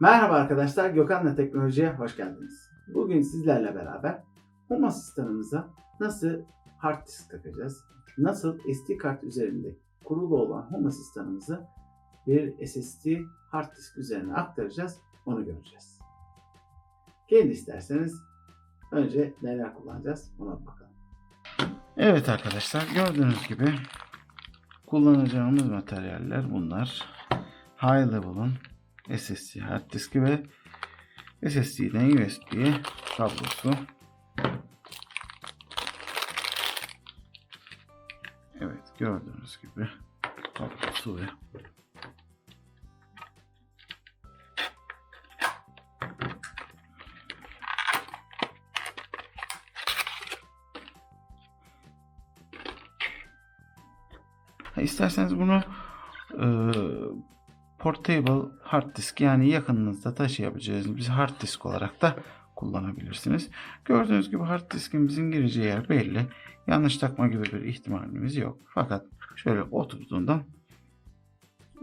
Merhaba arkadaşlar, Gökhan'la Teknoloji'ye hoş geldiniz. Bugün sizlerle beraber Home asistanımıza nasıl hard disk takacağız, nasıl SD kart üzerinde kurulu olan Home asistanımızı bir SSD hard disk üzerine aktaracağız, onu göreceğiz. Gelin isterseniz önce neler kullanacağız ona bakalım. Evet arkadaşlar, gördüğünüz gibi kullanacağımız materyaller bunlar. High Level'ın SSD hard diski ve SSD'den USB'ye kablosu. Evet gördüğünüz gibi kablosu ve İsterseniz bunu portable hard disk yani yakınınızda taşıyabileceğiniz bir hard disk olarak da kullanabilirsiniz. Gördüğünüz gibi hard diskimizin gireceği yer belli. Yanlış takma gibi bir ihtimalimiz yok. Fakat şöyle oturduğundan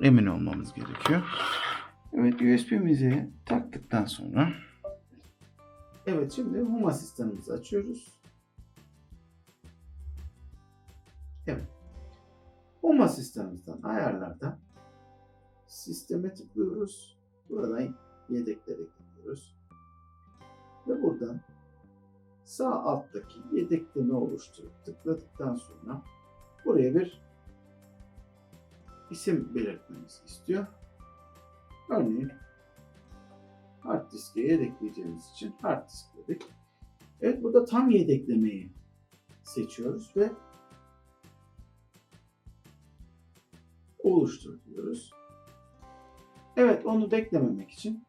emin olmamız gerekiyor. Evet USB'mizi taktıktan sonra Evet şimdi Home asistanımızı açıyoruz. Evet. Home asistanımızdan ayarlarda sisteme tıklıyoruz. Buradan yedeklere gidiyoruz. Ve buradan sağ alttaki yedekleme oluşturup tıkladıktan sonra buraya bir isim belirtmemizi istiyor. Örneğin hard diske yedekleyeceğimiz için hard disk dedik. Evet burada tam yedeklemeyi seçiyoruz ve oluştur diyoruz. Evet onu beklememek için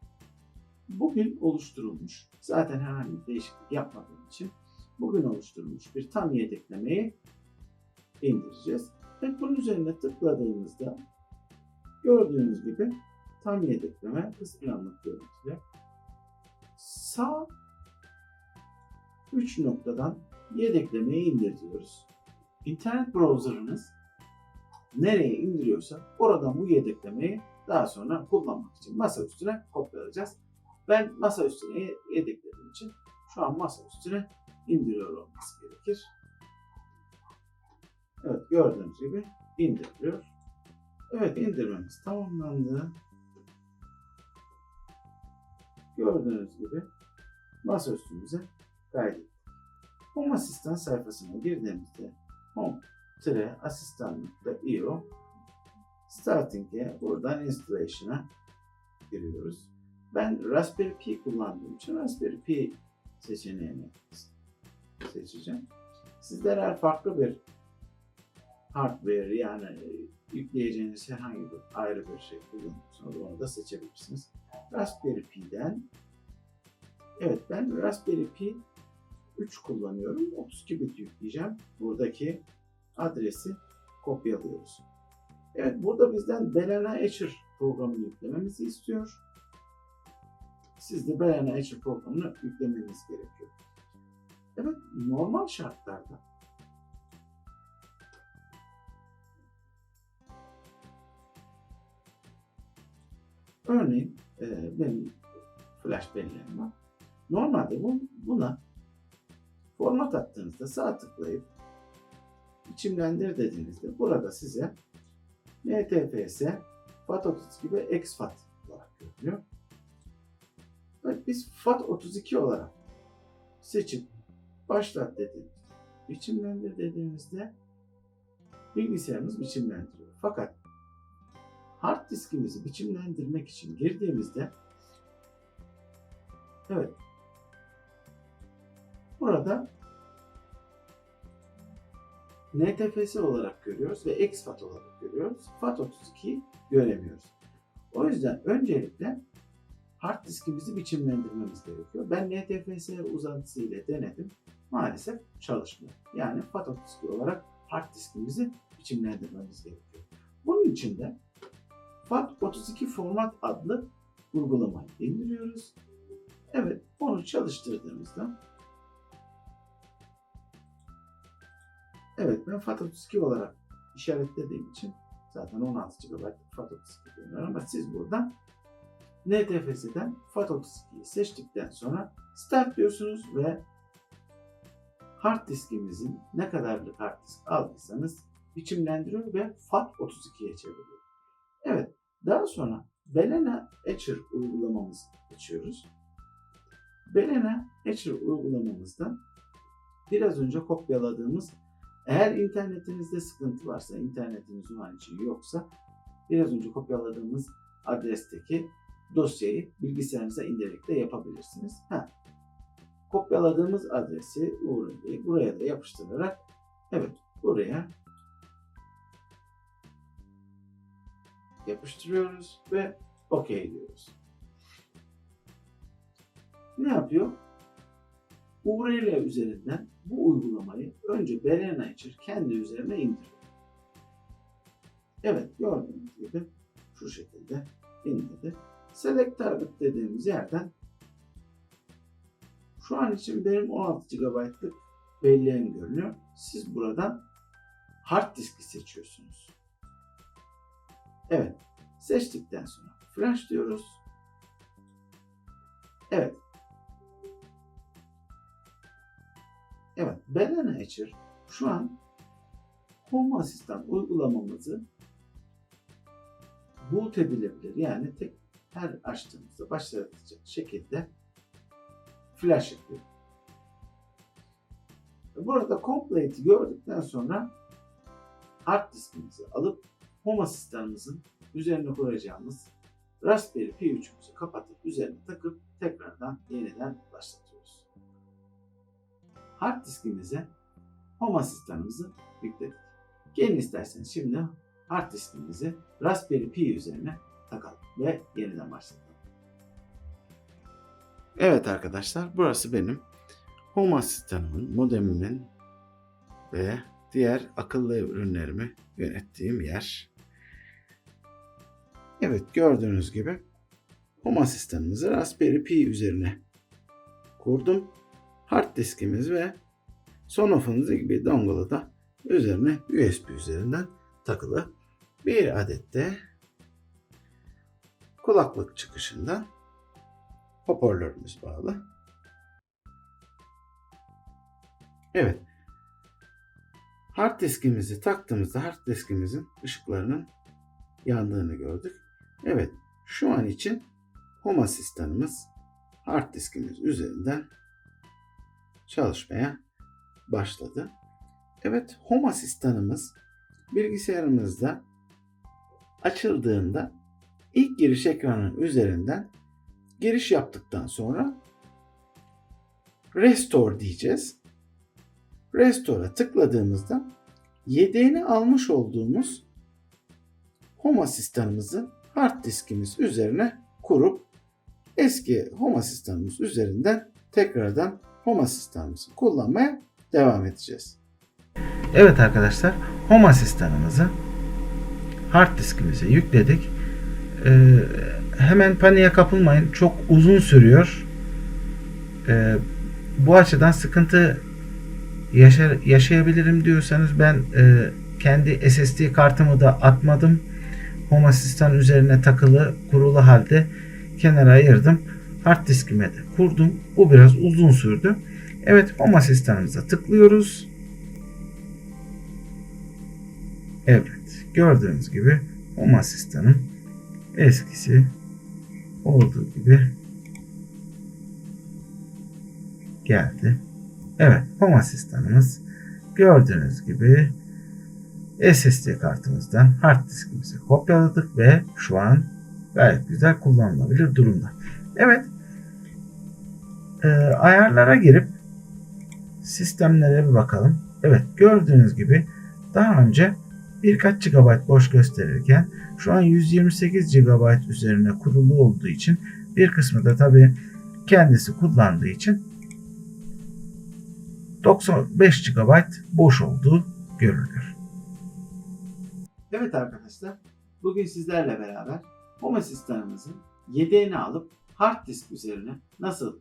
bugün oluşturulmuş zaten herhangi bir değişiklik yapmadığım için bugün oluşturulmuş bir tam yedeklemeyi indireceğiz. Ve bunun üzerine tıkladığımızda gördüğünüz gibi tam yedekleme hız planlık görüntüle sağ 3 noktadan yedeklemeyi indir diyoruz. İnternet browser'ınız nereye indiriyorsa oradan bu yedeklemeyi daha sonra kullanmak için masa üstüne kopyalayacağız. Ben masa üstüne yedeklediğim için şu an masa üstüne indiriyor olması gerekir. Evet gördüğünüz gibi indiriliyor. Evet indirmemiz tamamlandı. Gördüğünüz gibi masa üstümüze kaydettik. Home Asistan sayfasına girdiğimizde Home asistan.io Starting'e buradan installation'a giriyoruz. Ben Raspberry Pi kullandığım için Raspberry Pi seçeneğini seçeceğim. Sizler eğer farklı bir hardware yani yükleyeceğiniz herhangi bir ayrı bir şey kullanıyorsanız onu da seçebilirsiniz. Raspberry Pi'den Evet ben Raspberry Pi 3 kullanıyorum. 32 bit yükleyeceğim. Buradaki adresi kopyalıyoruz. Evet burada bizden Belena Etcher programını yüklememizi istiyor. Siz de Belena Etcher programını yüklemeniz gerekiyor. Evet normal şartlarda örneğin e, benim flash belleğim var. Normalde bu, buna format attığınızda sağ tıklayıp biçimlendir dediğinizde burada size NTFS, FAT32 ve exFAT olarak görünüyor. Evet, biz FAT32 olarak seçip başlat dediğimizde, biçimlendir dediğimizde bilgisayarımız biçimlendiriyor. Fakat hard diskimizi biçimlendirmek için girdiğimizde evet burada NTFS olarak görüyoruz ve exFAT olarak görüyoruz. FAT32'yi göremiyoruz. O yüzden öncelikle hard diskimizi biçimlendirmemiz gerekiyor. Ben NTFS uzantısı ile denedim. Maalesef çalışmıyor. Yani FAT32 olarak hard diskimizi biçimlendirmemiz gerekiyor. Bunun için de FAT32 Format adlı uygulamayı indiriyoruz. Evet, onu çalıştırdığımızda Evet ben FAT32 olarak işaretlediğim için zaten 16 GB FAT32 kullanıyorum ama siz buradan NTFS'den FAT32'yi seçtikten sonra Start diyorsunuz ve hard diskimizin ne kadarlık hard disk aldıysanız biçimlendiriyor ve FAT32'ye çeviriyor. Evet, daha sonra Belena Etcher uygulamamızı açıyoruz. Belena Etcher uygulamamızda biraz önce kopyaladığımız eğer internetinizde sıkıntı varsa, internetiniz o an için yoksa biraz önce kopyaladığımız adresteki dosyayı bilgisayarınıza indirerek de yapabilirsiniz. Ha, kopyaladığımız adresi URL'yi buraya da yapıştırarak evet buraya yapıştırıyoruz ve OK diyoruz. Ne yapıyor? URL üzerinden bu uygulamayı önce Belena için kendi üzerine indiriyor. Evet gördüğünüz gibi şu şekilde indirdi. Select Target dediğimiz yerden şu an için benim 16 GB'lık belleğim görünüyor. Siz buradan hard diski seçiyorsunuz. Evet. Seçtikten sonra flash diyoruz. Evet. Evet. Belena Etcher şu an Home Assistant uygulamamızı boot edilebilir. Yani tek her açtığımızda başlatacak şekilde flash yapıyor. Burada Complete'i gördükten sonra hard diskimizi alıp Home asistanımızın üzerine kuracağımız Raspberry Pi 3'ümüzü kapatıp üzerine takıp tekrardan yeniden başlatıyoruz. Hard diskimize Home asistanımızı yükledik. Gelin isterseniz şimdi hard diskimizi Raspberry Pi üzerine takalım ve yeniden başlatalım. Evet arkadaşlar burası benim Home asistanımın, modemimin ve diğer akıllı ürünlerimi yönettiğim yer. Evet gördüğünüz gibi Home asistanımızı Raspberry Pi üzerine kurdum. Hard diskimiz ve Sonophone gibi dongle'ı da üzerine USB üzerinden takılı. Bir adet de kulaklık çıkışından hoparlörümüz bağlı. Evet. Hard diskimizi taktığımızda hard diskimizin ışıklarının yandığını gördük. Evet. Şu an için Home asistanımız hard diskimiz üzerinden çalışmaya başladı. Evet, Home asistanımız bilgisayarımızda açıldığında ilk giriş ekranının üzerinden giriş yaptıktan sonra Restore diyeceğiz. Restore'a tıkladığımızda yedeğini almış olduğumuz Home asistanımızı hard diskimiz üzerine kurup eski Home asistanımız üzerinden tekrardan Home asistanımızı kullanmaya devam edeceğiz. Evet arkadaşlar Home asistanımızı hard diskimize yükledik. Ee, hemen paniğe kapılmayın. Çok uzun sürüyor. Ee, bu açıdan sıkıntı yaşar, yaşayabilirim diyorsanız ben e, kendi SSD kartımı da atmadım. Home Assistant üzerine takılı kurulu halde kenara ayırdım. Hard diskime de kurdum. Bu biraz uzun sürdü. Evet Home Assistant'ımıza tıklıyoruz. Evet gördüğünüz gibi Home Assistant'ın eskisi olduğu gibi geldi. Evet Home Asistan'ımız gördüğünüz gibi SSD kartımızdan hard diskimizi kopyaladık ve şu an gayet güzel kullanılabilir durumda. Evet e, ayarlara girip sistemlere bir bakalım. Evet gördüğünüz gibi daha önce birkaç GB boş gösterirken şu an 128 GB üzerine kurulu olduğu için bir kısmı da tabi kendisi kullandığı için 95 GB boş olduğu görülür. Evet arkadaşlar, bugün sizlerle beraber Home asistanımızın yedeğini alıp hard disk üzerine nasıl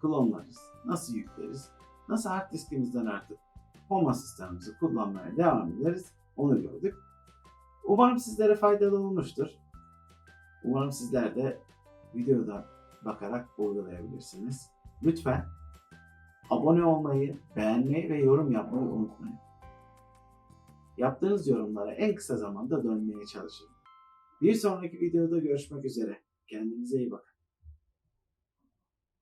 klonlarız, nasıl yükleriz, nasıl hard diskimizden artık Home asistanımızı kullanmaya devam ederiz onu gördük. Umarım sizlere faydalı olmuştur. Umarım sizler de videoda bakarak uygulayabilirsiniz. Lütfen abone olmayı, beğenmeyi ve yorum yapmayı unutmayın. Yaptığınız yorumlara en kısa zamanda dönmeye çalışın. Bir sonraki videoda görüşmek üzere. Kendinize iyi bakın.